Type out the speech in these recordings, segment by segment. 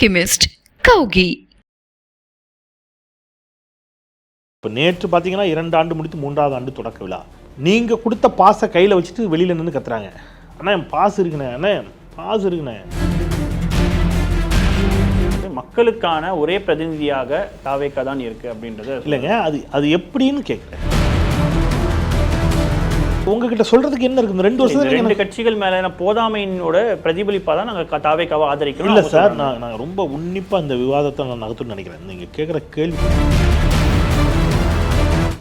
Milky mist கௌகி இப்போ நேற்று பார்த்தீங்கன்னா இரண்டு ஆண்டு முடித்து மூன்றாவது ஆண்டு தொடக்க விழா. நீங்கள் கொடுத்த பாஸை கையில் வச்சுட்டு வெளியில் நின்று கத்துறாங்க. அண்ணா என் பாஸ் இருக்குண்ணே அண்ணே பாஸ் இருக்குண்ணே. மக்களுக்கான ஒரே பிரதிநிதியாக தாவேக்கா தான் இருக்கு அப்படின்றது இல்லைங்க அது அது எப்படின்னு கேட்குறேன் உங்ககிட்ட சொல்றதுக்கு என்ன இருக்கு? ரெண்டு வருஷம் ரெண்டு கட்சிகள் மேலான போதாமையினோட பிரதிபலிப்பா தான் நாங்க தாவேக்காவை ஆதரிக்கிறோம். இல்லை சார். நான் நான் ரொம்ப உன்னிப்பாக இந்த விவாதத்தை நான் நகர்த்துன்னு நினைக்கிறேன். நீங்கள் கேட்குற கேள்வி.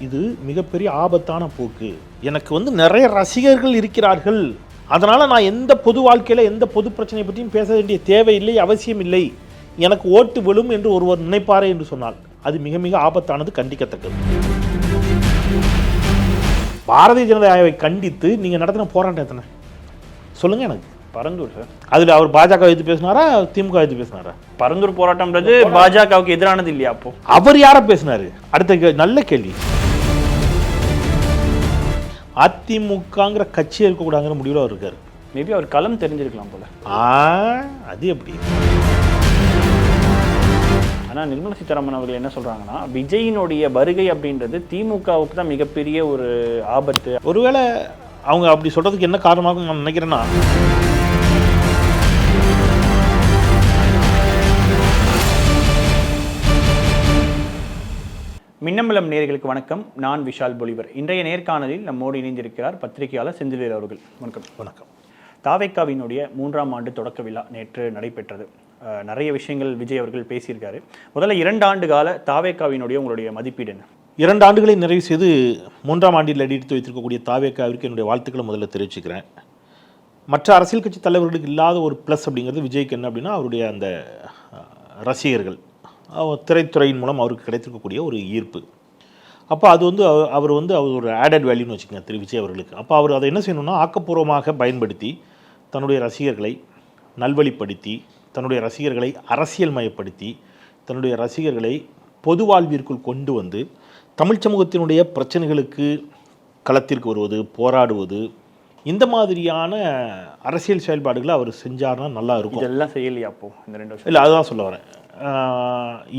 இது மிகப்பெரிய ஆபத்தான போக்கு. எனக்கு வந்து நிறைய ரசிகர்கள் இருக்கிறார்கள். அதனால நான் எந்த பொது வாழ்க்கையில எந்த பொது பிரச்சனை பற்றியும் பேச வேண்டிய தேவையில்லை அவசியம் இல்லை எனக்கு ஓட்டு விழும் என்று ஒருவர் நினைப்பாரே என்று சொன்னால் அது மிக மிக ஆபத்தானது கண்டிக்கத்தக்கது. பாரதிய ஜனதாவை கண்டித்து நீங்க நடத்தின போராட்டம் எத்தனை? சொல்லுங்க எனக்கு. பரந்தூர் சார். அதுல அவர் பாஜக எடுத்து பேசினாரா திமுக எடுத்து பேசினாரா? பரந்தூர் போராட்டம்ன்றது பாஜகவுக்கு எதிரானது இல்லையா அப்போ? அவர் யார பேசினாரு? அடுத்த நல்ல கேள்வி. அதிமுகங்கிற கட்சி இருக்கக்கூடாங்கிற முடிவில் அவர் இருக்காரு. மேபி அவர் களம் தெரிஞ்சிருக்கலாம் போல. அது எப்படி? ஆனா நிர்மலா சீதாராமன் அவர்கள் என்ன சொல்றாங்கன்னா விஜயினுடைய வருகை அப்படின்றது திமுகவுக்கு தான் மிகப்பெரிய ஒரு ஆபத்து. ஒருவேளை அவங்க அப்படி சொல்றதுக்கு என்ன காரணமாகும் நான் நினைக்கிறேன்னா மின்னம்பலம் நேயர்களுக்கு வணக்கம். நான் விஷால் பொலிவர். இன்றைய நேர்காணலில் நம்மோடு இணைந்திருக்கிறார் பத்திரிகையாளர் செந்தில்வேல் அவர்கள். வணக்கம். வணக்கம். தாவேக்காவினுடைய மூன்றாம் ஆண்டு தொடக்க விழா நேற்று நடைபெற்றது. நிறைய விஷயங்கள் விஜய் அவர்கள் பேசியிருக்காரு. முதல்ல இரண்டு ஆண்டு கால தாவேக்காவினுடைய உங்களுடைய மதிப்பீடு என்ன? இரண்டு ஆண்டுகளை நிறைவு செய்து மூன்றாம் ஆண்டில் அடித்து வைத்திருக்கக்கூடிய தாவேக்காவிற்கு என்னுடைய வாழ்த்துக்களை முதல்ல தெரிவிச்சுக்கிறேன். மற்ற அரசியல் கட்சி தலைவர்களுக்கு இல்லாத ஒரு ப்ளஸ் அப்படிங்கிறது விஜய்க்கு என்ன அப்படின்னா அவருடைய அந்த ரசிகர்கள். திரைத்துறையின் மூலம் அவருக்கு கிடைத்திருக்கக்கூடிய ஒரு ஈர்ப்பு. அப்போ அது வந்து அவ- அவர் வந்து அவர் ஒரு ஆடட் வேல்யூன்னு வச்சுக்கோங்க திரு விஜய் அவர்களுக்கு. அப்போ அவர் அதை என்ன செய்யணும்னா ஆக்கப்பூர்வமாக பயன்படுத்தி தன்னுடைய ரசிகர்களை நல்வழிப்படுத்தி தன்னுடைய ரசிகர்களை அரசியல் மயப்படுத்தி தன்னுடைய ரசிகர்களை பொது வாழ்விற்குள் கொண்டு வந்து தமிழ் சமூகத்தினுடைய பிரச்சனைகளுக்கு களத்திற்கு வருவது போராடுவது இந்த மாதிரியான அரசியல் செயல்பாடுகளை அவர் செஞ்சார்னா நல்லா இருக்கும். இதெல்லாம் செய்யலையா அப்போ இந்த ரெண்டு வருஷம் இல்லை அதுதான் சொல்ல வரேன்.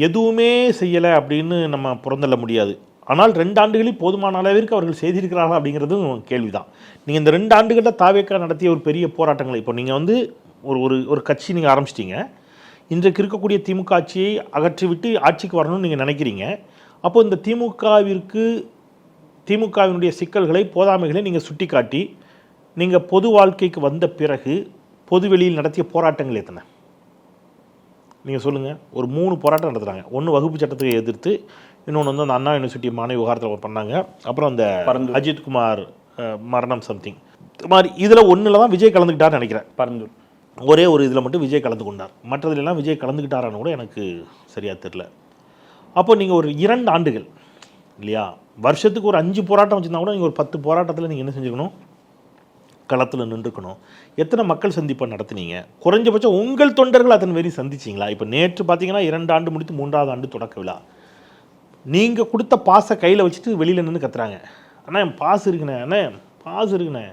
எதுவுமே செய்யலை அப்படின்னு நம்ம புறந்தள்ள முடியாது. ஆனால் ரெண்டு ஆண்டுகளில் போதுமான அளவிற்கு அவர்கள் செய்திருக்கிறார்களா அப்படிங்கிறதும் கேள்விதான். நீங்கள் இந்த ரெண்டு ஆண்டுகளில் தாவேக்கா நடத்திய ஒரு பெரிய போராட்டங்களை. இப்போ நீங்கள் வந்து ஒரு ஒரு ஒரு கட்சி நீங்கள் ஆரம்பிச்சிட்டீங்க. இன்றைக்கு இருக்கக்கூடிய திமுக ஆட்சியை அகற்றிவிட்டு ஆட்சிக்கு வரணும்னு நீங்கள் நினைக்கிறீங்க. அப்போ இந்த திமுகவிற்கு திமுகவினுடைய சிக்கல்களை போதாமைகளை நீங்கள் சுட்டிக்காட்டி நீங்கள் பொது வாழ்க்கைக்கு வந்த பிறகு பொதுவெளியில் நடத்திய போராட்டங்கள் எத்தனை? நீங்கள் சொல்லுங்கள் ஒரு மூணு போராட்டம் நடத்துகிறாங்க ஒன்று வகுப்பு சட்டத்தை எதிர்த்து இன்னொன்று வந்து அந்த அண்ணா யூனிவர்சிட்டி மாணவி விவகாரத்தில் பண்ணாங்க. அப்புறம் அந்த பரந்தூர். அஜித் குமார் அஹ், மரணம் சம்திங் மாதிரி இதில் ஒன்றில் தான் விஜய் கலந்துக்கிட்டார்னு நினைக்கிறேன். பரந்தூர். ஒரே ஒரு இதில் மட்டும் விஜய் கலந்து கொண்டார். மற்றதுலாம் விஜய் கலந்துக்கிட்டாரான்னு கூட எனக்கு சரியாக தெரில அப்போ நீங்கள் ஒரு இரண்டு ஆண்டுகள் இல்லையா? வருஷத்துக்கு ஒரு அஞ்சு போராட்டம் வச்சுருந்தா கூட நீங்கள் ஒரு பத்து போராட்டத்தில் நீங்கள் என்ன செஞ்சுக்கணும்? களத்தில் நின்றுக்கணும். எத்தனை மக்கள் சந்திப்பை நடத்துனீங்க? குறைஞ்சபட்சம் உங்கள் தொண்டர்கள் அதன் மாரி சந்திச்சிங்களா? இப்போ நேற்று பார்த்தீங்கன்னா இரண்டு ஆண்டு முடித்து மூன்றாவது ஆண்டு தொடக்க விழா. நீங்கள் கொடுத்த பாஸை கையில் வச்சுட்டு வெளியில் நின்று கத்துறாங்க. அண்ணா என் பாஸ் இருக்குண்ணே அண்ணே பாஸ் இருக்குண்ணே.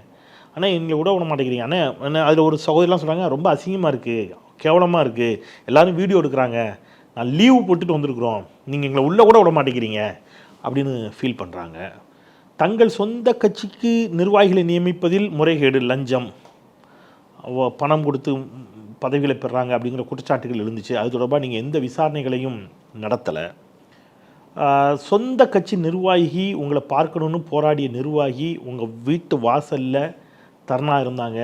ஆனால் எங்களை விட விட மாட்டேங்கிறீங்க. அண்ணே அண்ணே அதில் ஒரு சகோதரிலாம் சொல்கிறாங்க ரொம்ப அசிங்கமாக இருக்குது கேவலமாக இருக்குது எல்லோரும் வீடியோ எடுக்கிறாங்க நான் லீவு போட்டுட்டு வந்திருக்கிறோம் நீங்கள் எங்களை உள்ளே கூட விட மாட்டேங்கிறீங்க அப்படின்னு ஃபீல் பண்ணுறாங்க தங்கள் சொந்த கட்சிக்கு நிர்வாகிகளை நியமிப்பதில் முறைகேடு லஞ்சம். பணம் கொடுத்து பதவிகளை பெறாங்க அப்படிங்கிற குற்றச்சாட்டுகள் இருந்துச்சு அது தொடர்பாக நீங்கள் எந்த விசாரணைகளையும் நடத்தலை. சொந்த கட்சி நிர்வாகி உங்களை பார்க்கணுன்னு போராடிய நிர்வாகி உங்கள் வீட்டு வாசலில் தர்ணா இருந்தாங்க.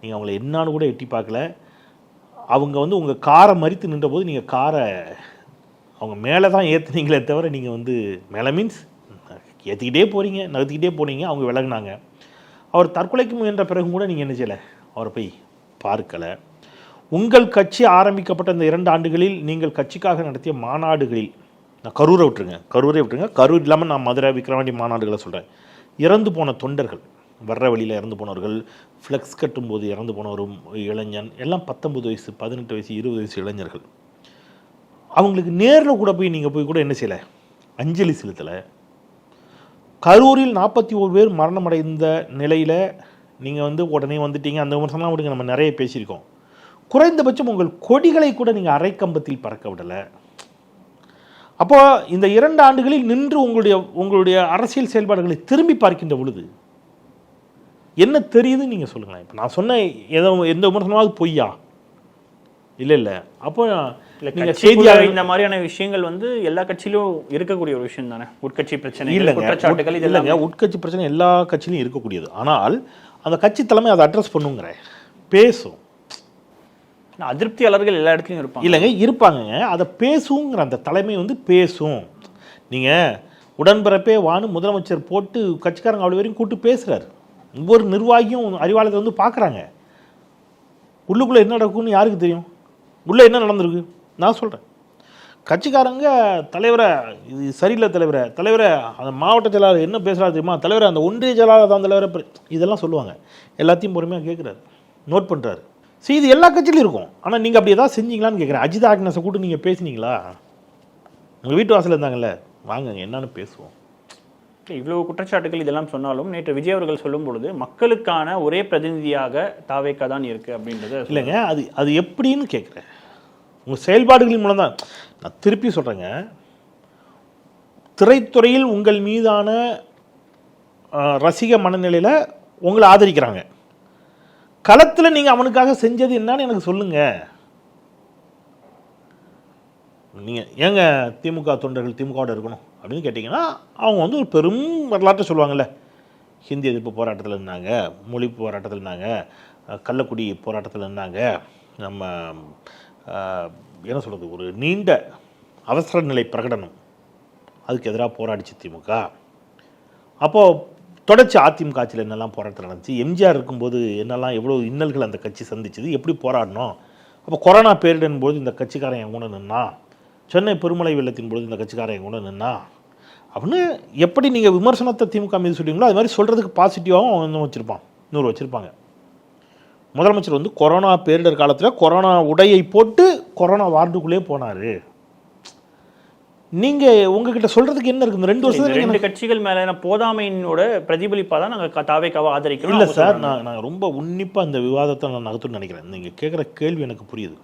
நீங்கள் அவங்கள என்னான்னு கூட எட்டி பார்க்கல. அவங்க வந்து உங்கள் காரை மறித்து நின்றபோது நீங்கள் காரை அவங்க மேலே தான் ஏற்றுனீங்களே தவிர நீங்கள் வந்து மேலே மீன்ஸ் ஏற்றிக்கிட்டே போகிறீங்க நகர்த்திக்கிட்டே போனீங்க அவங்க விலகுனாங்க. அவர் தற்கொலைக்கு முயன்ற பிறகு கூட நீங்கள் என்ன செய்யலை? அவரை போய் பார்க்கலை. உங்கள் கட்சி ஆரம்பிக்கப்பட்ட இந்த இரண்டு ஆண்டுகளில் நீங்கள் கட்சிக்காக நடத்திய மாநாடுகளில் நான் கரூரை விட்டுருங்க கரூரை விட்டுருங்க. கரூர் இல்லாமல் நான் மதுரை விக்ரவாண்டி மாநாடுகளை சொல்கிறேன் இறந்து போன தொண்டர்கள் வர்ற வழியில் இறந்து போனவர்கள் ஃப்ளெக்ஸ் கட்டும்போது இறந்து போனவரும் இளைஞன் எல்லாம் பத்தொம்பது வயசு பதினெட்டு வயசு இருபது வயசு இளைஞர்கள். அவங்களுக்கு நேரில் கூட போய் நீங்கள் போய் கூட என்ன செய்யலை? அஞ்சலி செலுத்தலை. கரூரில் நாற்பத்தி ஒரு பேர் மரணமடைந்த நிலையில் நீங்கள் வந்து உடனே வந்துட்டீங்க. அந்த விமர்சனம்லாம் விடுங்க நம்ம நிறைய பேசியிருக்கோம். குறைந்தபட்சம் உங்கள் கொடிகளை கூட நீங்கள் அரைக்கம்பத்தில் பறக்க விடலை. அப்போ இந்த இரண்டு ஆண்டுகளில் நின்று உங்களுடைய உங்களுடைய அரசியல் செயல்பாடுகளை திரும்பி பார்க்கின்ற பொழுது என்ன தெரியுதுன்னு நீங்கள் சொல்லுங்களேன். இப்போ நான் சொன்ன ஏதோ எந்த விமர்சனமாவது பொய்யா? இல்லை இல்லை. அப்போ நீங்கள் செய்தியாளர் இந்த மாதிரியான விஷயங்கள் வந்து எல்லா கட்சியிலும் இருக்கக்கூடிய ஒரு விஷயம் தானே? உட்கட்சி பிரச்சனை இல்லைங்க. இல்லைங்க. உட்கட்சி பிரச்சனை எல்லா கட்சியிலும் இருக்கக்கூடியது. ஆனால் அந்த கட்சி தலைமை அதை அட்ரஸ் பண்ணுங்கிற. பேசும். அதிருப்தியாளர்கள் எல்லா இடத்துலயும் இருப்பாங்க. இல்லைங்க இருப்பாங்கங்க. அதை பேசுங்கிற அந்த தலைமை வந்து பேசும். நீங்கள் உடன்பிறப்பே வான்னு முதலமைச்சர் போட்டு கட்சிக்காரங்க அவ்வளோ வரையும் கூட்டு பேசுகிறாரு ஒவ்வொரு நிர்வாகியும் அறிவாலயத்தை வந்து பார்க்குறாங்க. உள்ளுக்குள்ளே என்ன நடக்கும்னு யாருக்கு தெரியும்? உள்ளே என்ன நடந்திருக்கு? நான் சொல்கிறேன் கட்சிக்காரங்க தலைவரை இது சரியில்லை தலைவரை தலைவரை அந்த மாவட்ட செயலாளர் என்ன பேசுகிறாரு தெரியுமா? தலைவரை அந்த ஒன்றிய செயலாளர் தான் தலைவரை இதெல்லாம் சொல்லுவாங்க. எல்லாத்தையும் பொறுமையாக கேட்குறாரு நோட் பண்ணுறாரு சரி இது எல்லா கட்சியிலும் இருக்கும். ஆனால் நீங்கள் அப்படி ஏதாவது செஞ்சீங்களான்னு கேட்குறேன் அஜித் ஆக்னஸை கூட்டு நீங்கள் பேசுனீங்களா? உங்கள் வீட்டு வாசல் இருந்தாங்கல்ல. வாங்க என்னன்னு பேசுவோம். இவ்வளவு குற்றச்சாட்டுகள் இதெல்லாம் சொன்னாலும் நேற்று விஜய் அவர்கள் சொல்லும் பொழுது மக்களுக்கான ஒரே பிரதிநிதியாக தாவேக்கா தான் இருக்கு அப்படின்றத இல்லைங்க அது அது எப்படின்னு கேட்குறேன் உங்கள் செயல்பாடுகளின் மூலம் தான். நான் திருப்பி சொல்கிறேங்க திரைத்துறையில் உங்கள் மீதான ரசிக மனநிலையில் உங்களை ஆதரிக்கிறாங்க. களத்தில் நீங்கள் அவனுக்காக செஞ்சது என்னன்னு எனக்கு சொல்லுங்கள் நீங்கள் ஏங்க திமுக தொண்டர்கள் திமுகவோட இருக்கணும் அப்படின்னு கேட்டிங்கன்னா அவங்க வந்து ஒரு பெரும் வரலாற்றை சொல்லுவாங்கள்ல ஹிந்தி எதிர்ப்பு போராட்டத்தில் இருந்தாங்க மொழி போராட்டத்தில் இருந்தாங்க கள்ளக்குடி போராட்டத்தில் இருந்தாங்க நம்ம என்ன சொல்கிறது ஒரு நீண்ட அவசர நிலை பிரகடனம். அதுக்கு எதிராக போராடிச்சு திமுக. அப்போது தொடர்ச்சி அதிமுக ஆட்சியில் என்னெல்லாம் போராட்டம் நடந்துச்சு எம்ஜிஆர் இருக்கும்போது என்னெல்லாம் எவ்வளோ இன்னல்கள் அந்த கட்சி சந்திச்சது எப்படி போராடணும் அப்போ கொரோனா பேரிடன் போது இந்த கட்சிக்காரன் என் கூட நின்னா சென்னை பெருமழை வெள்ளத்தின் பொழுது இந்த கட்சிக்காரன் கூட நின்னா அப்படின்னு எப்படி நீங்கள் விமர்சனத்தை திமுக மீது சொல்றீங்களோ அது மாதிரி சொல்கிறதுக்கு பாசிட்டிவாகவும் அவன் இன்னும் வச்சுருப்பான். இன்னொரு வச்சுருப்பாங்க. முதலமைச்சர் வந்து கொரோனா பேரிடர் காலத்தில் கொரோனா உடையை போட்டு கொரோனா வார்டுக்குள்ளே போனார். நீங்கள் உங்ககிட்ட சொல்கிறதுக்கு என்ன இருக்குது இந்த ரெண்டு வருஷத்துல ரெண்டு கட்சிகள் மேலான போதாமையினோட பிரதிபலிப்பா தான் நாங்க தாவேக்காவை ஆதரிக்கிறோம். இல்லை சார். நான் நான் ரொம்ப உன்னிப்பாக இந்த விவாதத்தை நான் நகர்த்துன்னு நினைக்கிறேன். நீங்கள் கேட்குற கேள்வி எனக்கு புரியுது.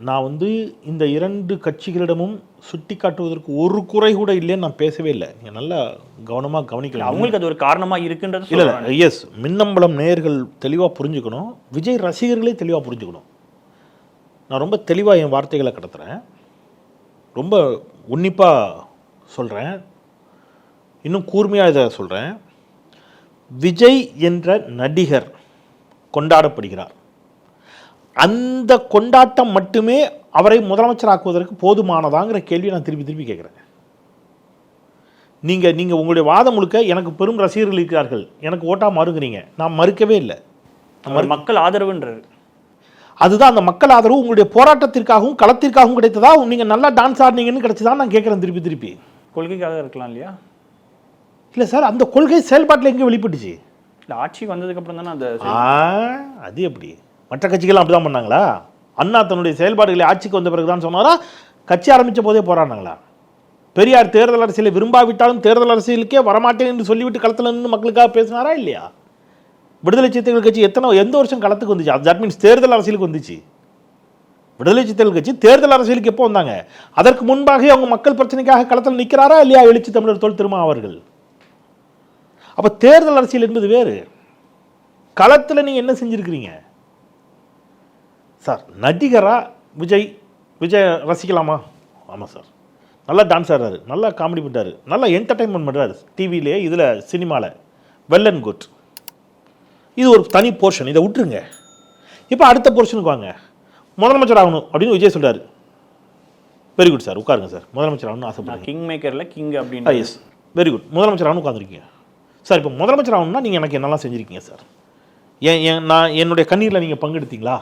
நான் வந்து இந்த இரண்டு கட்சிகளிடமும் சுட்டி காட்டுவதற்கு ஒரு குறை கூட இல்லைன்னு நான் பேசவே இல்லை. நீங்கள் நல்லா கவனமாக கவனிக்கலாம் அவங்களுக்கு அது ஒரு காரணமா இருக்குன்றது இல்லை. இல்லை. எஸ் மின்னம்பலம் நேயர்கள் தெளிவாக புரிஞ்சுக்கணும். விஜய் ரசிகர்களே தெளிவாக புரிஞ்சுக்கணும். நான் ரொம்ப தெளிவாக என் வார்த்தைகளை கடத்துறேன். ரொம்ப உன்னிப்பாக சொல்கிறேன் இன்னும் கூர்மையாக இதை சொல்கிறேன் விஜய் என்ற நடிகர் கொண்டாடப்படுகிறார். அந்த கொண்டாட்டம் மட்டுமே அவரை முதலமைச்சராக்குவதற்கு போதுமானதாங்கிற கேள்வியை நான் திருப்பி திருப்பி கேட்குறேன். நீங்கள் நீங்கள் உங்களுடைய வாதம் முழுக்க எனக்கு பெரும் ரசிகர்கள் இருக்கிறார்கள். எனக்கு ஓட்டா மறுக்கிறீங்க நான் மறுக்கவே இல்லை. மக்கள் ஆதரவுன்றாரு. அதுதான் அந்த மக்கள் ஆதரவு உங்களுடைய போராட்டத்திற்காகவும் களத்திற்காகவும் கிடைத்ததா? நீங்கள் நல்லா டான்ஸ் ஆடினீங்கன்னு கிடைச்சதா? நான் கேட்குறேன் திருப்பி திருப்பி. கொள்கைக்காக இருக்கலாம் இல்லையா? இல்லை சார் அந்த கொள்கை செயல்பாட்டில் எங்கே வெளிப்பட்டுச்சு? இல்ல ஆட்சிக்கு வந்ததுக்கு அப்புறம் தானே அந்த ஆ அது எப்படி? மற்ற கட்சிகள் அப்படிதான் பண்ணாங்களா? அண்ணா தன்னுடைய செயல்பாடுகளை ஆட்சிக்கு வந்த பிறகுதான் சொன்னாரா? கட்சி ஆரம்பித்த போதே போராடினாங்களா? பெரியார் தேர்தல் அரசியலை விரும்பாவிட்டாலும் தேர்தல் அரசியலுக்கே வரமாட்டேன் என்று சொல்லிவிட்டு களத்தில் நின்று மக்களுக்காக பேசினாரா இல்லையா? விடுதலை சிறுத்தைகள் கட்சி எத்தனை எந்த வருஷம் களத்துக்கு வந்துச்சு? தட் மீன்ஸ் தேர்தல் அரசியலுக்கு வந்துச்சு. விடுதலை சிறுத்தைகள் கட்சி தேர்தல் அரசியலுக்கு எப்போ வந்தாங்க? அதற்கு முன்பாகவே அவங்க மக்கள் பிரச்சனைக்காக களத்தில் நிற்கிறாரா இல்லையா எழுச்சி தமிழர் தோல் திருமா அவர்கள்? அப்போ தேர்தல் அரசியல் என்பது வேறு. களத்தில் நீங்கள் என்ன செஞ்சுருக்கிறீங்க? சார் நடிகரா விஜய் விஜய் ரசிக்கலாமா? ஆமாம் சார். நல்லா டான்ஸ் ஆடுறாரு நல்லா காமெடி பண்ணுறாரு நல்லா என்டர்டைன்மெண்ட் பண்ணுறாரு டிவிலே இதில் சினிமாவில் வெல் அண்ட் குட் இது ஒரு தனி போர்ஷன் இதை விட்டுருங்க. இப்போ அடுத்த போர்ஷனுக்கு வாங்க. முதலமைச்சர் ஆகணும் அப்படின்னு விஜய் சொல்றாரு. வெரி குட் சார் உட்காருங்க சார். முதலமைச்சர் ஆகணும்னு ஆசைப்படுறேன் கிங் மேக்கர்ல கிங் அப்படின்னு எஸ் வெரி குட் முதலமைச்சர் ஆகணும் உட்காந்துருக்கீங்க சார் இப்போ முதலமைச்சர் ஆகணும்னா நீங்கள் எனக்கு என்னெல்லாம் செஞ்சுருக்கீங்க சார்? ஏன் நான் என்னுடைய கண்ணீரில் நீங்கள் பங்கெடுத்தீங்களா?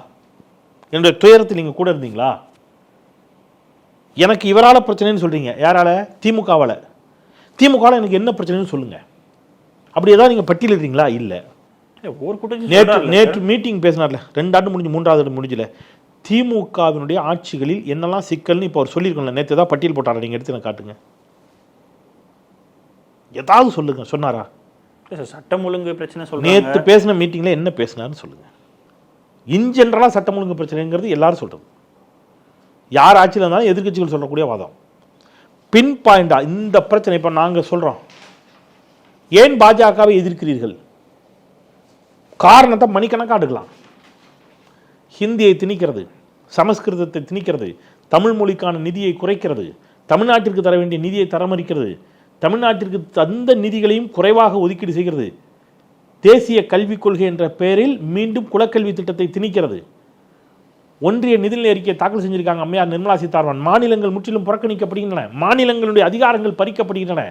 என்னுடைய துயரத்தில் நீங்கள் கூட இருந்தீங்களா? எனக்கு இவரால் பிரச்சனைன்னு சொல்கிறீங்க யாரால? திமுகவால். திமுகவால் எனக்கு என்ன பிரச்சனைன்னு சொல்லுங்கள் அப்படி ஏதாவது நீங்கள் பட்டியலிடுறீங்களா இல்லை. ஒரு நேற்று நேற்று மீட்டிங் பேசினார்ல. ரெண்டு ஆண்டு முடிஞ்சு மூன்றாவது ஆண்டு முடிஞ்சல. திமுகவினுடைய ஆட்சிகளில் என்னெல்லாம் சிக்கல்னு இப்போ அவர் சொல்லியிருக்கோம்ல. நேற்று ஏதாவது பட்டியல் போட்டாரா? நீங்கள் எடுத்து எனக்கு காட்டுங்க. ஏதாவது சொல்லுங்க. சொன்னாரா? சட்டம் ஒழுங்கு பிரச்சனை நேற்று சொல்றாங்க பேசின மீட்டிங்கில் என்ன பேசினாருன்னு சொல்லுங்க. இன்ஜென்ரலாக சட்டம் ஒழுங்கு பிரச்சனைங்கிறது எல்லாரும் சொல்கிறது யார் ஆட்சியில் இருந்தாலும் எதிர்க்கட்சிகள் சொல்லக்கூடிய வாதம். பின் பாயிண்டாக இந்த பிரச்சனை இப்போ நாங்கள் சொல்கிறோம் ஏன் பாஜகவை எதிர்க்கிறீர்கள்? காரணத்தை மணிக்கணக்காக எடுக்கலாம் ஹிந்தியை திணிக்கிறது சமஸ்கிருதத்தை திணிக்கிறது தமிழ் மொழிக்கான நிதியை குறைக்கிறது தமிழ்நாட்டிற்கு தர வேண்டிய நிதியை தரமறிக்கிறது தமிழ்நாட்டிற்கு தந்த நிதிகளையும் குறைவாக ஒதுக்கீடு செய்கிறது தேசிய கல்விக் கொள்கை என்ற பெயரில் மீண்டும் குலக்கல்வி திட்டத்தை திணிக்கிறது. ஒன்றிய நிதிநிலை அறிக்கையை தாக்கல் செஞ்சிருக்காங்க அம்மையார் நிர்மலா சீதாராமன். மாநிலங்கள் முற்றிலும் புறக்கணிக்கப்படுகின்றன. மாநிலங்களுடைய அதிகாரங்கள் பறிக்கப்படுகின்றன.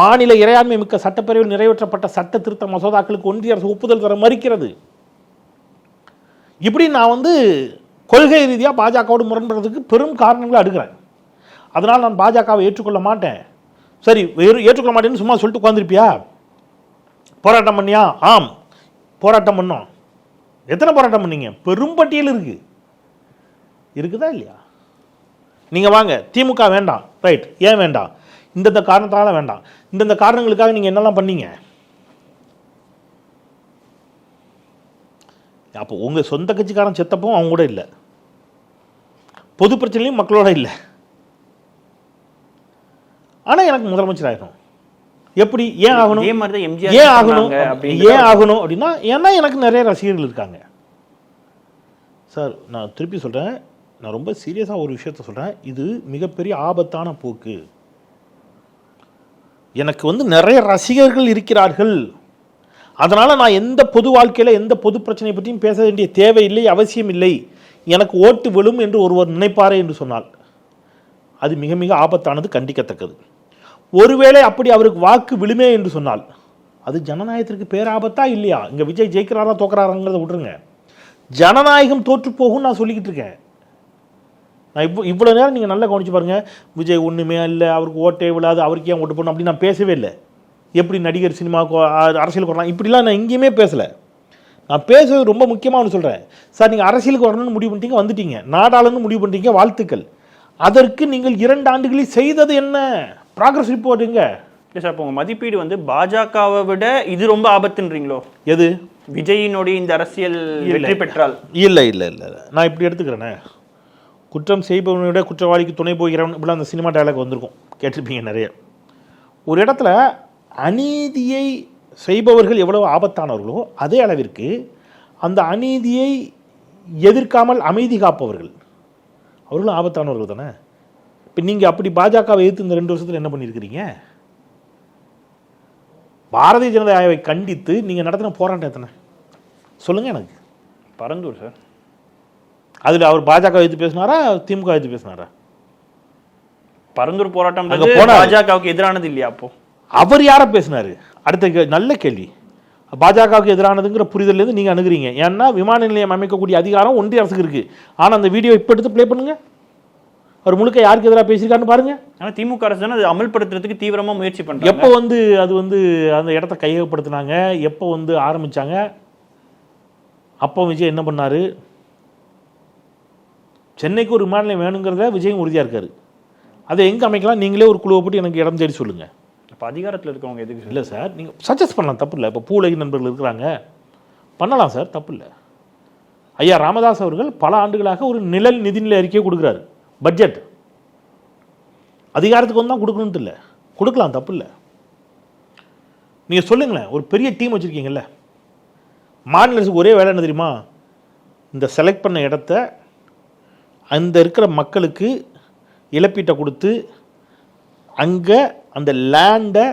மாநில இறையாண்மை மிக்க சட்டப்பேரவையில் நிறைவேற்றப்பட்ட சட்ட திருத்த மசோதாக்களுக்கு ஒன்றிய அரசு ஒப்புதல் தர மறுக்கிறது. இப்படி நான் வந்து கொள்கை ரீதியாக பாஜகவோடு முரண்படுறதுக்கு பெரும் காரணங்களை அடுக்கிறேன். அதனால் நான் பாஜகவை ஏற்றுக்கொள்ள மாட்டேன். சரி ஏற்றுக்கொள்ள மாட்டேன்னு சும்மா சொல்லிட்டு உட்காந்துருப்பியா போராட்டம் பண்ணியா? ஆம். போராட்டம் பண்ணோம். எத்தனை போராட்டம் பண்ணீங்க? பெரும் பட்டியல் இருக்கு. இருக்குதா இல்லையா? நீங்கள் வாங்க. திமுக வேண்டாம். ரைட். ஏன் வேண்டாம்? இந்தந்த காரணத்தால் வேண்டாம். இந்தந்த காரணங்களுக்காக நீங்கள் என்னெல்லாம் பண்ணீங்க? அப்போ உங்கள் சொந்த கட்சிக்காரன் செத்தப்போ அவங்க கூட இல்லை. பொது பிரச்சனையும் மக்களோட இல்லை. ஆனால் எனக்கு முதலமைச்சர் ஆகிடும் எப்படி ஏன் ஆகணும்? இதே மாதிரி தான் எம்ஜிஆர் ஏன் ஆகணும்? ஏன் ஆகணும் அப்படின்னா ஏன்னா எனக்கு நிறைய ரசிகர்கள் இருக்காங்க. சார் நான் திருப்பி சொல்கிறேன் நான் ரொம்ப சீரியஸாக ஒரு விஷயத்த சொல்கிறேன் இது மிகப்பெரிய ஆபத்தான போக்கு. எனக்கு வந்து நிறைய ரசிகர்கள் இருக்கிறார்கள். அதனால் நான் எந்த பொது வாழ்க்கையில் எந்த பொது பிரச்சனை பற்றியும் பேச வேண்டிய தேவையில்லை அவசியம் இல்லை. எனக்கு ஓட்டு விழும் என்று ஒருவர் நினைப்பாரே என்று சொன்னால் அது மிக மிக ஆபத்தானது கண்டிக்கத்தக்கது. ஒருவேளை அப்படி அவருக்கு வாக்கு விழுமே என்று சொன்னால் அது ஜனநாயகத்திற்கு பேராபத்தா இல்லையா? இங்கே விஜய் ஜெயிக்கிறாரா தோக்கிறாராங்கிறத விட்டுருங்க. ஜனநாயகம் தோற்று நான் சொல்லிக்கிட்டு இருக்கேன். நான் இப்போ இவ்வளோ நேரம் நீங்கள் நல்லா கவனிச்சு பாருங்கள் விஜய் ஒன்றுமே இல்லை அவருக்கு ஓட்டே விழாது அவருக்கு ஏன் ஓட்டு போடணும் அப்படின்னு நான் பேசவே இல்லை. எப்படி நடிகர் சினிமாவுக்கு அரசியலுக்கு வரலாம்? இப்படிலாம் நான் எங்கேயுமே பேசலை. நான் பேசுறது ரொம்ப முக்கியமாக ஒன்று சொல்கிறேன் சார் நீங்கள் அரசியலுக்கு வரணும்னு முடிவு பண்ணிட்டீங்க வந்துட்டீங்க. நாடாளுன்னு முடிவு பண்ணிட்டீங்க வாழ்த்துக்கள். அதற்கு நீங்கள் இரண்டு ஆண்டுகளில் செய்தது என்ன? ப்ராக்ரஸ் ரிப்போர்ட்டுங்க இல்லை சார் அப்போ உங்க மதிப்பீடு வந்து பாஜகவை விட இது ரொம்ப ஆபத்துன்றீங்களோ? எது? விஜயினுடைய இந்த அரசியல். வெற்றி பெற்றால். இல்லை இல்லை இல்லை. நான் இப்படி எடுத்துக்கிறேனே. குற்றம் செய்பவனை விட குற்றவாளிக்கு துணை போகிறவன் இப்படிலாம் அந்த சினிமா டயலாக் வந்திருக்கும். கேட்டிருப்பீங்க நிறைய. ஒரு இடத்துல அநீதியை செய்பவர்கள் எவ்வளவு ஆபத்தானவர்களோ அதே அளவிற்கு அந்த அநீதியை எதிர்க்காமல் அமைதி காப்பவர்கள். அவர்களும் ஆபத்தானவர்கள் தானே? இப்போ நீங்கள் அப்படி பாஜகவை எதிர்த்து இந்த ரெண்டு வருஷத்தில் என்ன பண்ணியிருக்கிறீங்க? பாரதிய ஜனதாவை கண்டித்து நீங்கள் நடத்தின போராட்டம் எத்தனை? சொல்லுங்கள் எனக்கு. பரந்தூர் சார். அதில் அவர் பாஜக எதிர்த்து பேசினாரா திமுக எதிர்த்து பேசினாரா? பரந்தூர் போராட்டம் அங்க. பாஜகவுக்கு எதிரானது இல்லையா அப்போ? அவர் யாரை பேசினாரு? அடுத்த நல்ல கேள்வி. பாஜகவுக்கு எதிரானதுங்கிற புரிதல்லேருந்து நீங்கள் அணுகுறீங்க. ஏன்னா விமான நிலையம் அமைக்கக்கூடிய அதிகாரம் ஒன்றிய அரசுக்கு இருக்குது ஆனால் அந்த வீடியோ இப்போ எடுத்து ப்ளே பண்ணுங்க. அவர் முழுக்க யாருக்கு எதிராக பேசியிருக்காருன்னு பாருங்க. ஆனா திமுக அரசு தானே அது அமல்படுத்துறதுக்கு தீவிரமா முயற்சி பண்றாங்க. எப்போ வந்து அது வந்து அந்த இடத்த கையகப்படுத்தினாங்க? எப்போ வந்து ஆரம்பிச்சாங்க? அப்போ விஜய் என்ன பண்ணாரு? சென்னைக்கு ஒரு விமான நிலையம் வேணுங்கிறத விஜயும் உறுதியாக இருக்காரு. அதை எங்கே அமைக்கலாம்? நீங்களே ஒரு குழுவை போட்டு எனக்கு இடம் தேடி சொல்லுங்கள் அப்ப அதிகாரத்துல இருக்கவங்க எதுக்கு? இல்லை சார் நீங்கள் சஜஸ்ட் பண்ணலாம் தப்பு இல்லை. இப்போ பூலகி நண்பர்கள் இருக்கிறாங்க. பண்ணலாம் சார் தப்பு இல்லை. ஐயா ராமதாஸ் அவர்கள் பல ஆண்டுகளாக ஒரு நிழல் நிதிநிலை அறிக்கையை கொடுக்குறாரு. பட்ஜெட். அதிகாரத்துக்கு வந்து தான் கொடுக்கணுன்ட்டு இல்லை. கொடுக்கலாம் தப்பு இல்லை. நீங்கள் சொல்லுங்களேன் ஒரு பெரிய டீம் வச்சுருக்கீங்கல்ல. மாநில அரசுக்கு ஒரே வேலை என்ன தெரியுமா? இந்த செலக்ட் பண்ண இடத்த அந்த இருக்கிற மக்களுக்கு இழப்பீட்டை கொடுத்து அங்கே அந்த லேண்டை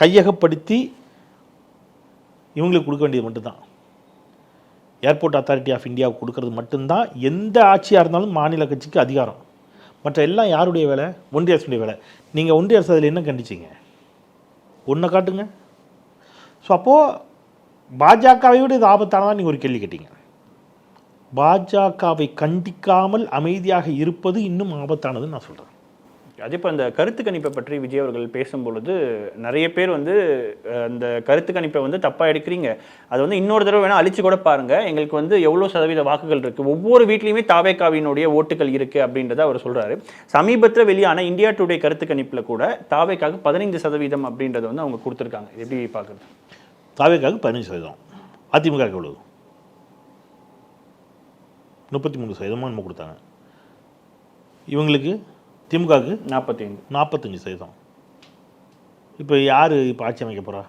கையகப்படுத்தி இவங்களுக்கு கொடுக்க வேண்டியது மட்டும்தான். ஏர்போர்ட் அத்தாரிட்டி ஆஃப் இந்தியாவுக்கு கொடுக்கறது மட்டும்தான் எந்த ஆட்சியாக இருந்தாலும் மாநில கட்சிக்கு அதிகாரம். மற்ற எல்லாம் யாருடைய வேலை? ஒன்றிய அரசுடைய வேலை. நீங்கள் ஒன்றிய அரசு அதில் என்ன கண்டிச்சிங்க? ஒன்றை காட்டுங்க. ஸோ அப்போது பாஜகவை விட இது ஆபத்தானதான் நீங்கள் ஒரு கேள்வி கேட்டீங்க. பாஜகவை கண்டிக்காமல் அமைதியாக இருப்பது இன்னும் ஆபத்தானதுன்னு நான் சொல்கிறேன் அதே இப்போ அந்த கருத்து கணிப்பை பற்றி விஜய் அவர்கள் பேசும்பொழுது நிறைய பேர் வந்து அந்த கருத்து கணிப்பை வந்து தப்பாக எடுக்கிறீங்க. அது வந்து இன்னொரு தடவை வேணால் அழிச்சு கூட பாருங்க. எங்களுக்கு வந்து எவ்வளோ சதவீத வாக்குகள் இருக்குது ஒவ்வொரு வீட்லேயுமே தாவேக்காவினுடைய ஓட்டுகள் இருக்குது அப்படின்றத அவர் சொல்கிறாரு சமீபத்தில் வெளியான இந்தியா டுடே கருத்து கணிப்பில் கூட தாவேக்காக பதினைந்து சதவீதம் அப்படின்றத வந்து அவங்க கொடுத்துருக்காங்க. இது எப்படி பார்க்குறது? தாவேக்காவுக்கு பதினஞ்சு சதவீதம். அதிமுக எவ்வளவு? முப்பத்தி மூணு சதவீதமாக நம்ம கொடுத்தாங்க. இவங்களுக்கு திமுகவுக்கு நாற்பத்தி ஐந்து நாற்பத்தஞ்சு சதவீதம். இப்போ யார் இப்போ ஆட்சி அமைக்க போகிறா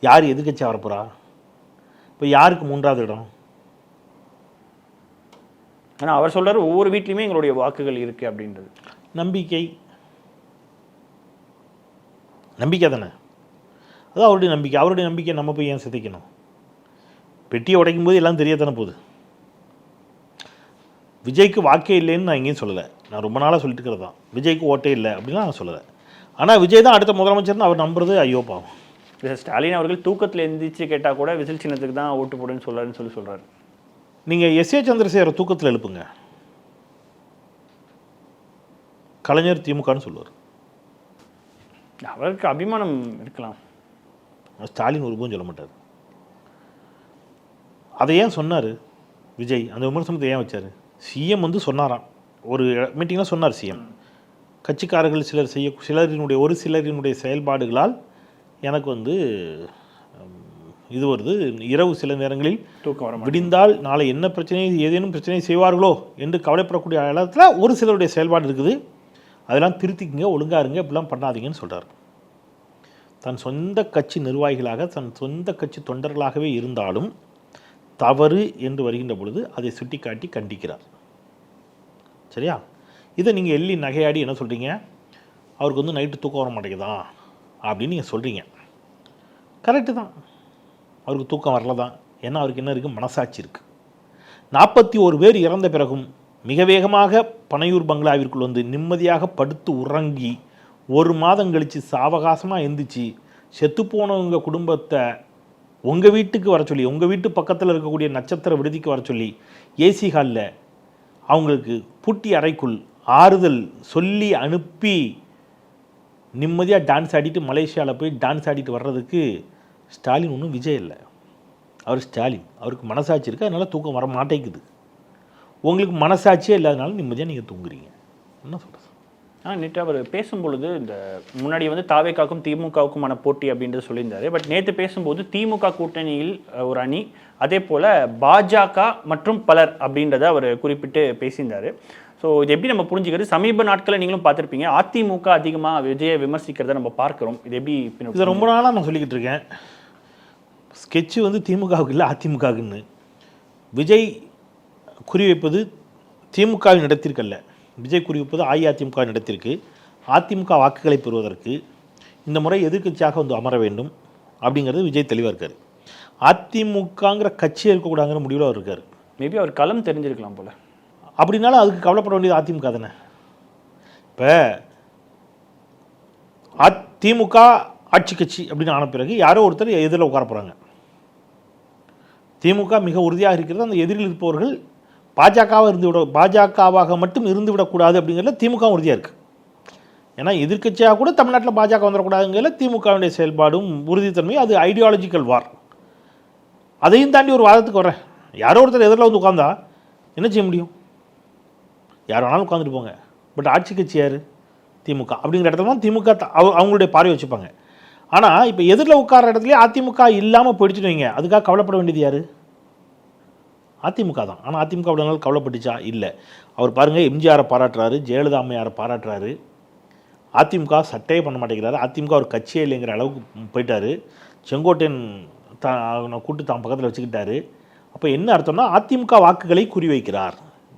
யார் எதிர்க்கட்சி வர போகிறா இப்போ யாருக்கு மூன்றாவது இடம்? ஆனா அவர் சொல்றாரு ஒவ்வொரு வீட்லயுமே எங்களுடைய வாக்குகள் இருக்கு அப்படின்றது. நம்பிக்கை. நம்பிக்கை தானே? அது அவருடைய நம்பிக்கை. அவருடைய நம்பிக்கை நம்ம போய் ஏன் சிதைக்கணும்? பெட்டியை உடைக்கும் போது எல்லாம் தெரியத்தானே போகுது. விஜய்க்கு வாக்கே இல்லைன்னு நான் எங்கேயும் சொல்லலை. நான் ரொம்ப நாளாக சொல்லிட்டு இருக்கிறது தான். விஜய்க்கு ஓட்டே இல்லை அப்படின்லாம் நான் சொல்லலை. ஆனால் விஜய் தான் அடுத்த முதலமைச்சர்னு அவர் நம்புறது ஐயோ பாவம். ஸ்டாலின் அவர்கள் தூக்கத்துல எந்திரிச்சு கேட்டா கூட விசில் சின்னத்துக்கு தான் ஓட்டு போடுன்னு சொல்றாருன்னு சொல்லி சொல்றாரு. நீங்கள் எஸ். ஏ. சந்திரசேகரை தூக்கத்தில் எழுப்புங்க. கலைஞர் திமுகன்னு சொல்லுவார். அவருக்கு அபிமானம் இருக்கலாம். ஸ்டாலின் ஒருபோதும் சொல்ல மாட்டார். அதை ஏன் சொன்னார்? விஜய் அந்த விமர்சனத்தை ஏன் வச்சார்? சிஎம் வந்து சொன்னாராம். ஒரு மீட்டிங்கில் சொன்னார் சிஎம் கட்சிக்காரர்கள் சிலர் செய்ய சிலரினுடைய ஒரு சிலரினுடைய செயல்பாடுகளால் எனக்கு வந்து இது வருது. இரவு சில நேரங்களில் தூக்கம் வர. விடிந்தால் நாளை என்ன பிரச்சனை ஏதேனும் பிரச்சனை செய்வார்களோ என்று கவலைப்படக்கூடிய இடத்துல ஒரு சிலருடைய செயல்பாடு இருக்குது. அதெல்லாம் திருத்திக்கங்க ஒழுங்கா இருங்க இப்படிலாம் பண்ணாதீங்கன்னு சொல்றார். தன் சொந்த கட்சி நிர்வாகிகளாக தன் சொந்த கட்சி தொண்டர்களாகவே இருந்தாலும் தவறு என்று வருகின்ற பொழுது அதை சுட்டிக்காட்டி கண்டிக்கிறார். சரியா? இதை நீங்கள் எள்ளி நகையாடி என்ன சொல்கிறீங்க அவருக்கு வந்து நைட்டு தூக்கம் வர மாட்டேங்குதா? அப்படின்னு நீங்கள் சொல்கிறீங்க கரெக்டு தான். அவருக்கு தூக்கம் வரல தான் ஏன்னா அவருக்கு என்ன இருக்குது மனசாட்சி இருக்குது நாற்பத்தி ஒரு பேர் இறந்த பிறகும் மிக வேகமாக பனையூர் பங்களாவிற்குள் வந்து நிம்மதியாக படுத்து உறங்கி ஒரு மாதம் கழித்து சாவகாசமாக எந்திரிச்சு செத்துப்போனவங்க குடும்பத்தை உங்கள் வீட்டுக்கு வர சொல்லி உங்கள் வீட்டு பக்கத்தில் இருக்கக்கூடிய நட்சத்திர விடுதிக்கு வர சொல்லி ஏசி ஹாலில் அவங்களுக்கு பூட்டி அறைக்குள் ஆறுதல் சொல்லி அனுப்பி நிம்மதியாக டான்ஸ் ஆடிட்டு மலேசியாவில் போய் டான்ஸ் ஆடிட்டு வர்றதுக்கு ஸ்டாலின் ஒன்றும் விஜய் இல்லை. அவர் ஸ்டாலின். அவருக்கு மனசாட்சி இருக்குது அதனால் தூக்கம் வர மாட்டேங்குது உங்களுக்கு மனசாட்சியே இல்லாதனால நிம்மதியாக நீங்கள் தூங்குறீங்க. என்ன சொல்கிறது ஆனால் நேற்று அவர் பேசும்பொழுது இந்த முன்னாடி வந்து தாவேக்காக்கும் திமுகவுக்குமான போட்டி அப்படின்றது சொல்லியிருந்தாரு. பட் நேற்று பேசும்போது திமுக கூட்டணியில் ஒரு அணி அதே போல் பாஜக மற்றும் பலர் அப்படின்றத அவர் குறிப்பிட்டு பேசியிருந்தாரு. ஸோ இது எப்படி நம்ம புரிஞ்சுக்கிறது? சமீப நாட்களில் நீங்களும் பார்த்துருப்பீங்க அதிமுக அதிகமாக விஜயை விமர்சிக்கிறத நம்ம பார்க்குறோம். இது எப்படி இது இதை ரொம்ப நாளாக நான் சொல்லிக்கிட்டு இருக்கேன். ஸ்கெட்சு வந்து திமுகவுக்கு இல்லை அதிமுகவுக்குன்னு. விஜய் குறிவைப்பது திமுகவின் இடத்திற்கல்ல விஜய் குறிவைப்பது அஇஅதிமுகவின் இடத்திற்கு அதிமுக வாக்குகளை பெறுவதற்கு இந்த முறை எதிர்க்கட்சியாக வந்து அமர வேண்டும் அப்படிங்கிறது விஜய் தெளிவாக இருக்கார். அதிமுகங்கிற கட்சியே இருக்கக்கூடாங்கிற முடிவில் அவர் இருக்கார். மேபி அவர் களம் தெரிஞ்சிருக்கலாம் போல. அப்படின்னாலும் அதுக்கு கவலைப்பட வேண்டியது அதிமுக தானே. இப்போ அதிமுக ஆட்சி கட்சி அப்படின்னு ஆன பிறகு யாரோ ஒருத்தர் எதிரில் உட்கார போகிறாங்க திமுக மிக உறுதியாக இருக்கிறது. அந்த எதிரில் இருப்பவர்கள் பாஜகவாக இருந்து விட பாஜகவாக மட்டும் இருந்து விடக்கூடாது அப்படிங்கிறத திமுக உறுதியாக இருக்குது ஏன்னா எதிர்க்கட்சியாக கூட தமிழ்நாட்டில் பாஜக வந்துடக்கூடாதுங்கிறத திமுகவுடைய செயல்பாடும் உறுதித்தன்மையும் அது ஐடியாலஜிக்கல் வார் அதையும் தாண்டி ஒரு வாதத்துக்கு வரேன் யாரோ ஒருத்தர் எதிரில் வந்து உட்காந்தா என்ன செய்ய முடியும்? யார் வேணாலும் உட்காந்துட்டு போங்க. பட் ஆட்சி கட்சி யார்? திமுக. அப்படிங்கிற இடத்துல தான் திமுக த- அவங்களுடைய பார்வை வச்சுப்பாங்க. ஆனால் இப்போ எதிரில் உட்கார இடத்துலயே அதிமுக இல்லாமல் போயிடுச்சுன்னு வைங்க. அதுக்காக கவலைப்பட வேண்டியது யார்? அதிமுக தான். ஆனால் அதிமுக அவ்வளோ நாள் கவலைப்பட்டுச்சா? இல்லை. அவர் பாருங்கள் எம்ஜிஆரை பாராட்டுறாரு ஜெயலலிதா அம்மையாரை பாராட்டுறாரு. அதிமுக சட்டையே பண்ண மாட்டேங்கிறாரு. அதிமுக ஒரு கட்சியே இல்லைங்கிற அளவுக்கு போயிட்டாரு. செங்கோட்டையன் தா கூட்டு தான் பக்கத்தில் வச்சுக்கிட்டாரு. அப்போ என்ன அர்த்தம்னா அதிமுக வாக்குகளை குறிவைக்கிறார்.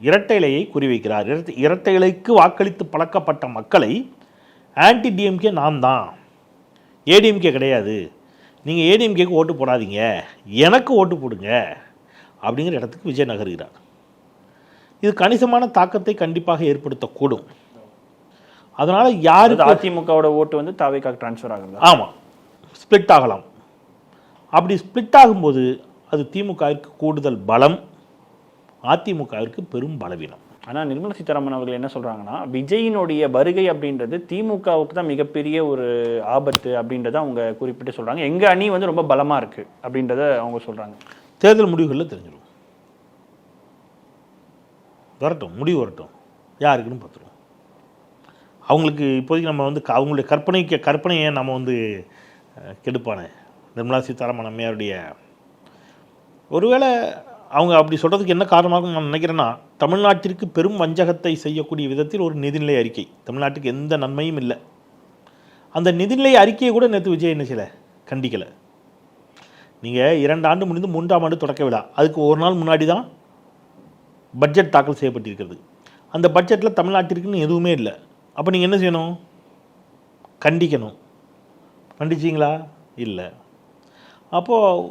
இரட்டை இலையை குறிவைக்கிறார். இரட்டை இரட்டை இலைக்கு வாக்களித்து பழக்கப்பட்ட மக்களை ஆன்டி டிஎம்கே நாம் தான். ஏடிஎம்கே கிடையாது. நீங்கள் ஏடிஎம்கேக்கு ஓட்டு போடாதீங்க. எனக்கு ஓட்டு போடுங்க. அப்படிங்கிற இடத்துக்கு விஜய் நகர்கிறார். இது கணிசமான தாக்கத்தை கண்டிப்பாக ஏற்படுத்தக்கூடும். அதனால் யாருக்கு அதிமுகவோட ஓட்டு வந்து தாவேக்காக்கு ட்ரான்ஸ்ஃபர் ஆகுதா? ஆமாம் ஸ்ப்ளிட் ஆகலாம். அப்படி ஸ்ப்ளிட் ஆகும்போது அது திமுகவிற்கு கூடுதல் பலம் அதிமுகவிற்கு பெரும் பலவீனம். ஆனா நிர்மலா சீதாராமன் அவர்கள் என்ன சொல்றாங்கன்னா விஜயினுடைய வருகை அப்படின்றது திமுகவுக்கு தான் மிகப்பெரிய ஒரு ஆபத்து அப்படின்றத அவங்க குறிப்பிட்டு சொல்றாங்க. எங்க அணி வந்து ரொம்ப பலமா இருக்கு அப்படின்றத அவங்க சொல்றாங்க. தேர்தல் முடிவுகளில் தெரிஞ்சிடும் வரட்டும் முடிவு வரட்டும். யாருக்குன்னு பார்த்துருவோம். அவங்களுக்கு இப்போதைக்கு நம்ம வந்து க- அவங்களுடைய கற்பனைக்கு கற்பனையை நம்ம வந்து கெடுப்பானே. நிர்மலா சீதாராமன் அம்மையாருடைய ஒருவேளை அவங்க அப்படி சொல்கிறதுக்கு என்ன காரணமாக நான் நினைக்கிறேன்னா தமிழ்நாட்டிற்கு பெரும் வஞ்சகத்தை செய்யக்கூடிய விதத்தில் ஒரு நிதிநிலை அறிக்கை. தமிழ்நாட்டுக்கு எந்த நன்மையும் இல்லை. அந்த நிதிநிலை அறிக்கையை கூட நேற்று விஜய் என்ன செய்யலை? கண்டிக்கலை. நீங்கள் இரண்டு ஆண்டு முடிந்து மூன்றாம் ஆண்டு தொடக்க விழா. அதுக்கு ஒரு நாள் முன்னாடி தான் பட்ஜெட் தாக்கல் செய்யப்பட்டிருக்கிறது. அந்த பட்ஜெட்டில் தமிழ்நாட்டிற்குன்னு எதுவுமே இல்லை. அப்போ நீங்கள் என்ன செய்யணும்? கண்டிக்கணும். கண்டிச்சிங்களா? இல்லை. அப்போது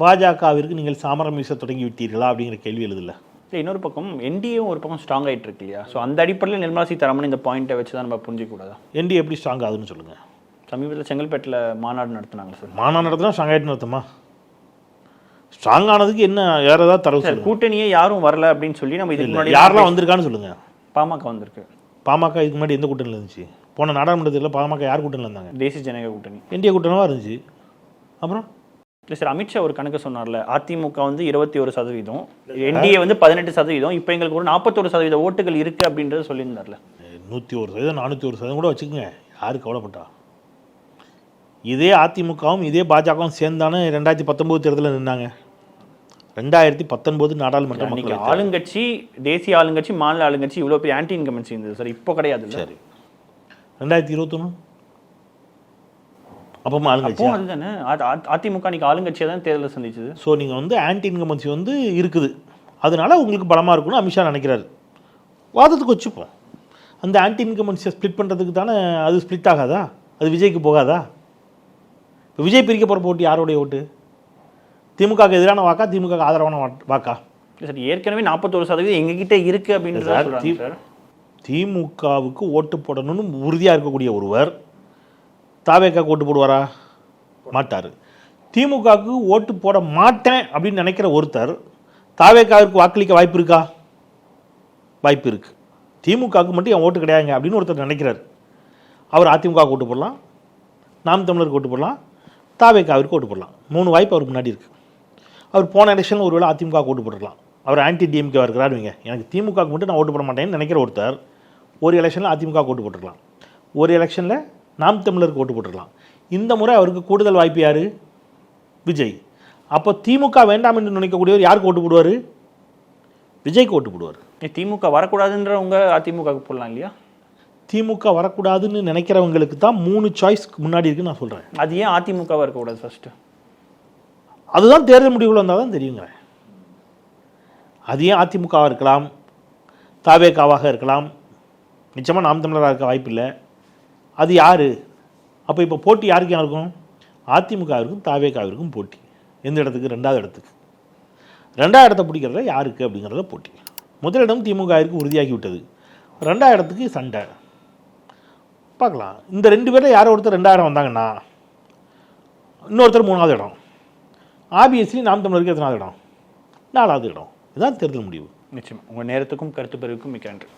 பாஜகவிற்கு நீங்கள் சாமரம் வீச தொடங்கி விட்டீர்களா அப்படிங்கிற கேள்வி எழுதல. இல்லை இன்னொரு பக்கம் என்டிஏவும் ஒரு பக்கம் ஸ்ட்ராங் ஆயிட்டு இருக்கு இல்லையா? ஸோ அந்த அடிப்படையில் நிர்மலா சீதாராமன் இந்த பாயிண்ட்டை வச்சு தான் நம்ம புரிஞ்சிக்க கூடாதா? என்டி எப்படி ஸ்ட்ராங் ஆகுதுன்னு சொல்லுங்கள் சமீபத்தில் செங்கல்பேட்டில் மாநாடு நடத்துனாங்க சார். மாநாடு நடத்தினா ஆகிட்டுன்னு அர்த்தமா ஸ்ட்ராங் ஆனதுக்கு என்ன வேற ஏதாவது தரவு சார் சொல்லுங்க. கூட்டணியே யாரும் வரல அப்படின்னு சொல்லி நம்ம இதுக்கு முன்னாடி யாரெல்லாம் வந்திருக்கான்னு சொல்லுங்கள் பாமக வந்திருக்கு. பாமக இதுக்கு முன்னாடி எந்த கூட்டணியில் இருந்துச்சு? போன நாடாளுமன்றத்தில் பாமக யார் கூட்டணியில் இருந்தாங்க? தேசிய ஜனநாயக கூட்டணி. என்டிஏ கூட்டணமாக இருந்துச்சு? அப்புறம்? இல்லை சார் அமித்ஷா ஒரு கணக்கு சொன்னார்ல அதிமுக வந்து இருபத்தி ஒரு சதவீதம் என்டிஏ வந்து பதினெட்டு சதவீதம் இப்போ எங்களுக்கு ஒரு நாற்பத்தொரு சதவீத ஓட்டுகள் இருக்கு அப்படின்றது சொல்லியிருந்தார்ல. நூற்றி ஒரு சதவீதம் நானூற்றி ஒரு சதவீதம் கூட வச்சுக்கோங்க. யாரு கவலைப்பட்டா? இதே அதிமுகவும் இதே பாஜகவும் சேர்ந்தானே ரெண்டாயிரத்தி பத்தொம்போது தேர்தலில் நின்னாங்க. ரெண்டாயிரத்தி பத்தொன்பது நாடாளுமன்ற அன்னைக்கு மக்களவை தேர்தல். ஆளுங்கட்சி தேசிய ஆளுங்கட்சி மாநில ஆளுங்கட்சி இவ்வளோ பெரிய ஆன்டி இன்கமன்சி இருந்தது சார். இப்போ கிடையாது சரி. ரெண்டாயிரத்தி இருபத்தொன்று அப்பமா அப்போ ஆளுங்கட்சியா? அதுதானே. அதிமுக அன்னைக்கு ஆளுங்கட்சியை தான் தேர்தலில் சந்திச்சது. ஸோ நீங்கள் வந்து ஆன்டி இன்கமன்சி வந்து இருக்குது. அதனால உங்களுக்கு பலமாக இருக்கும்னு அமித்ஷா நினைக்கிறாரு. வாதத்துக்கு வச்சுப்போம். அந்த ஆன்டி இன்கமன்சியை ஸ்ப்ளிட் பண்ணுறதுக்கு தானே அது ஸ்ப்ளிட் ஆகாதா? அது விஜய்க்கு போகாதா? இப்போ விஜய் பிரிக்க போகிற போட்டி யாருடைய ஓட்டு? திமுகவுக்கு எதிரான வாக்கா திமுக ஆதரவான வாக்கா? சார் ஏற்கனவே நாற்பத்தொரு சதவீதம் எங்ககிட்ட இருக்கு அப்படின்றத சார், திமுகவுக்கு ஓட்டு போடணும்னு உறுதியாக இருக்கக்கூடிய ஒருவர் தாவேக்காக்கு ஓட்டு போடுவாரா? மாட்டார். திமுகவுக்கு ஓட்டு போட மாட்டேன் அப்படின்னு நினைக்கிற ஒருத்தர் தாவேக்காவிற்கு வாக்களிக்க வாய்ப்பு இருக்கா? வாய்ப்பு இருக்கு. திமுகவுக்கு மட்டும் என் ஓட்டு கிடையாதுங்க அப்படின்னு ஒருத்தர் நினைக்கிறார். அவர் அதிமுக ஓட்டு போடலாம். நாம் தமிழருக்கு ஓட்டு போடலாம். தாவேக்காவிற்கு ஓட்டு போடலாம். மூணு வாய்ப்பு அவருக்கு முன்னாடி இருக்குது அவர் போன எலெக்ஷனில் ஒருவேளை அதிமுக ஓட்டு போட்டுருக்கலாம் அவர் ஆன்டி டிஎம்கே இருக்கிறாரு எனக்கு திமுகவுக்கு மட்டும் நான் ஓட்டு போட மாட்டேன்னு நினைக்கிற ஒருத்தர் ஒரு எலெக்ஷனில் அதிமுக ஓட்டு போட்டுருக்கலாம் ஒரு எலெக்ஷனில் நாம் தமிழருக்கு ஓட்டு போட்டுருக்கலாம் இந்த முறை அவருக்கு கூடுதல் வாய்ப்பு யார்? விஜய். அப்போ திமுக வேண்டாம் என்று நினைக்கக்கூடியவர் யாருக்கு ஓட்டு போடுவார்? விஜய்க்கு ஓட்டு போடுவார். திமுக வரக்கூடாதுன்றவங்க அதிமுகவுக்கு போடலாம் இல்லையா? திமுக வரக்கூடாதுன்னு நினைக்கிறவங்களுக்கு தான் மூணு சாய்ஸ் முன்னாடி இருக்குன்னு நான் சொல்கிறேன் அது ஏன் அதிமுகவா இருக்கக்கூடாது ஃபர்ஸ்ட் அதுதான் தேர்தல் முடிவுகள் வந்தால் தான் தெரியுங்கிறேன் அது ஏன் அதிமுகவாக இருக்கலாம்? தாவேக்காவாக இருக்கலாம். நிச்சயமாக நாம் தமிழராக இருக்க வாய்ப்பில்லை. அது யார்? அப்போ இப்போ போட்டி யாருக்கு யாருக்கும் அதிமுகவிற்கும் தாவேக்காவிற்கும் போட்டி. எந்த இடத்துக்கு? ரெண்டாவது இடத்துக்கு. ரெண்டாவது இடத்த பிடிக்கிறதுல யாருக்கு அப்படிங்கிறத போட்டி. முதலிடம் திமுகவிற்கு உறுதியாகி விட்டது ரெண்டாவது இடத்துக்கு சண்டை. பார்க்கலாம். இந்த ரெண்டு பேரில் யாரோ ஒருத்தர் ரெண்டாயிரம் வந்தாங்கன்னா இன்னொருத்தர் மூணாவது இடம். ஆப்வியஸ்லி நாம் தமிழருக்கு எத்தனாவது இடம்? நாலாவது இடம். இதுதான் தேர்தல் முடிவு. நிச்சயமா. உங்க நேரத்துக்கும் கருத்து பெருக்கும் மிக்க நன்றி.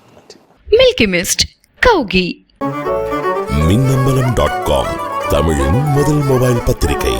மில்கி மிஸ்ட் கௌகி மின்னம்பலம் டாட் காம் தமிழின் முதல் மொபைல் பத்திரிகை.